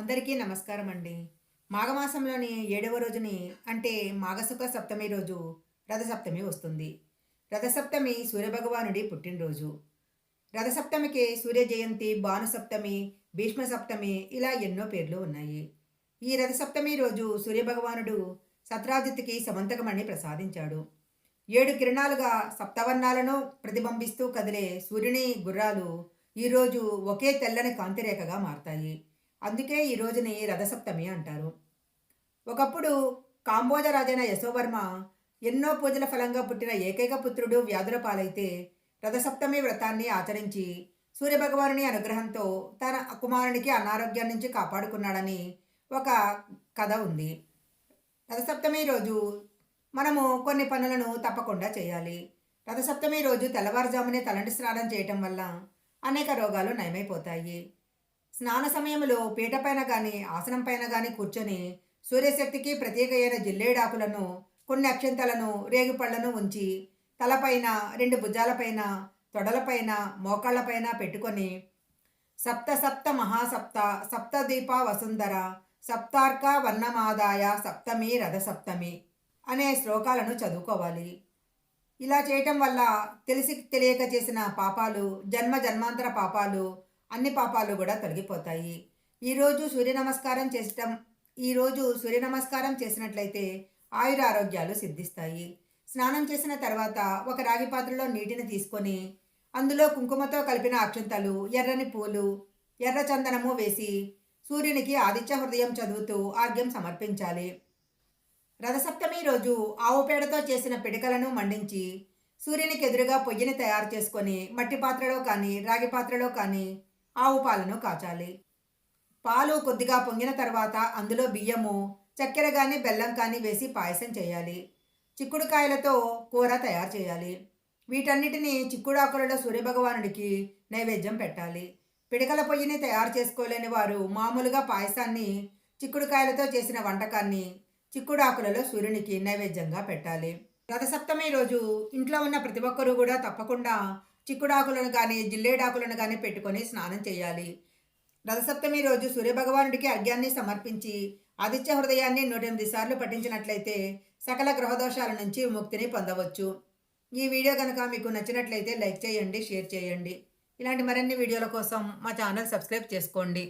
అందరికీ నమస్కారం అండి. మాఘమాసంలోని ఏడవ రోజుని అంటే మాఘశుక సప్తమి రోజు రథసప్తమి వస్తుంది. రథసప్తమి సూర్యభగవానుడి పుట్టినరోజు. రథసప్తమికి సూర్య జయంతి భానుసప్తమి భీష్మ సప్తమి ఇలా ఎన్నో పేర్లు ఉన్నాయి. ఈ రథసప్తమి రోజు సూర్యభగవానుడు సత్రాజిత్కి సమంతకమణి ప్రసాదించాడు. ఏడు కిరణాలుగా సప్తవర్ణాలను ప్రతిబింబిస్తూ కదిలే సూర్యుని గుర్రాలు ఈరోజు ఒకే తెల్లని కాంతిరేఖగా మారతాయి. అందుకే ఈ రోజుని రథసప్తమి అంటారు. ఒకప్పుడు కాంబోజ రాజైన యశోవర్మ ఎన్నో పూజల ఫలంగా పుట్టిన ఏకైక పుత్రుడు వ్యాధుల పాలైతే రథసప్తమి వ్రతాన్ని ఆచరించి సూర్యభగవానుని అనుగ్రహంతో తన కుమారునికి అనారోగ్యం నుంచి కాపాడుకున్నాడని ఒక కథ ఉంది. రథసప్తమి రోజు మనము కొన్ని పనులను తప్పకుండా చేయాలి. రథసప్తమి రోజు తెల్లవారుజామునే తలంటి స్నానం చేయటం వల్ల అనేక రోగాలు నయమైపోతాయి. స్నాన సమయంలో పీటపైన కానీ ఆసనం పైన కానీ కూర్చొని సూర్యశక్తికి ప్రత్యేకమైన జిల్లేడాకులను కొన్ని అక్షంతలను రేగుపళ్ళను ఉంచి తలపైన రెండు భుజాలపైన తొడలపైన మోకాళ్ళపైన పెట్టుకొని సప్త సప్త మహాసప్త సప్తదీప వసుంధర సప్తార్క వర్ణమాదాయ సప్తమి రథసప్తమి అనే శ్లోకాలను చదువుకోవాలి. ఇలా చేయటం వల్ల తెలిసి తెలియక చేసిన పాపాలు జన్మ జన్మాంతర పాపాలు అన్ని పాపాలు కూడా తొలగిపోతాయి. ఈరోజు సూర్య నమస్కారం చేసటం ఈరోజు సూర్య నమస్కారం చేసినట్లయితే ఆయుర ఆరోగ్యాలు సిద్ధిస్తాయి. స్నానం చేసిన తర్వాత ఒక రాగి పాత్రలో నీటిని తీసుకొని అందులో కుంకుమతో కలిపిన అక్షంతలు ఎర్రని పూలు ఎర్ర చందనము వేసి సూర్యునికి ఆదిత్య హృదయం చదువుతూ ఆర్ఘ్యం సమర్పించాలి. రథసప్తమి రోజు ఆవు పేడతో చేసిన పిడకలను మండించి సూర్యునికి ఎదురుగా పొయ్యిని తయారు చేసుకొని మట్టి పాత్రలో కానీ రాగి పాత్రలో కానీ ఆవు పాలను కాచాలి. పాలు కొద్దిగా పొంగిన తర్వాత అందులో బియ్యము చక్కెర కానీ బెల్లం కానీ వేసి పాయసం చేయాలి. చిక్కుడుకాయలతో కూర తయారు చేయాలి. వీటన్నిటిని చిక్కుడాకులలో సూర్యభగవానుడికి నైవేద్యం పెట్టాలి. పిడకల పొయ్యిని తయారు చేసుకోలేని వారు మామూలుగా పాయసాన్ని చిక్కుడుకాయలతో చేసిన వంటకాన్ని చిక్కుడాకులలో సూర్యునికి నైవేద్యంగా పెట్టాలి. రథసప్తమి రోజు ఇంట్లో ఉన్న ప్రతి ఒక్కరూ కూడా తప్పకుండా చిక్కుడాకులను కానీ జిల్లేడాకులను కానీ పెట్టుకొని స్నానం చేయాలి. రథసప్తమి రోజు సూర్యభగవానుడికి అర్ఘ్యాన్ని సమర్పించి ఆదిత్య హృదయాన్ని నూట ఎనిమిది సార్లు పఠించినట్లయితే సకల గ్రహదోషాల నుంచి ముక్తిని పొందవచ్చు. ఈ వీడియో కనుక మీకు నచ్చినట్లయితే లైక్ చేయండి షేర్ చేయండి. ఇలాంటి మరిన్ని వీడియోల కోసం మా ఛానల్ సబ్స్క్రైబ్ చేసుకోండి.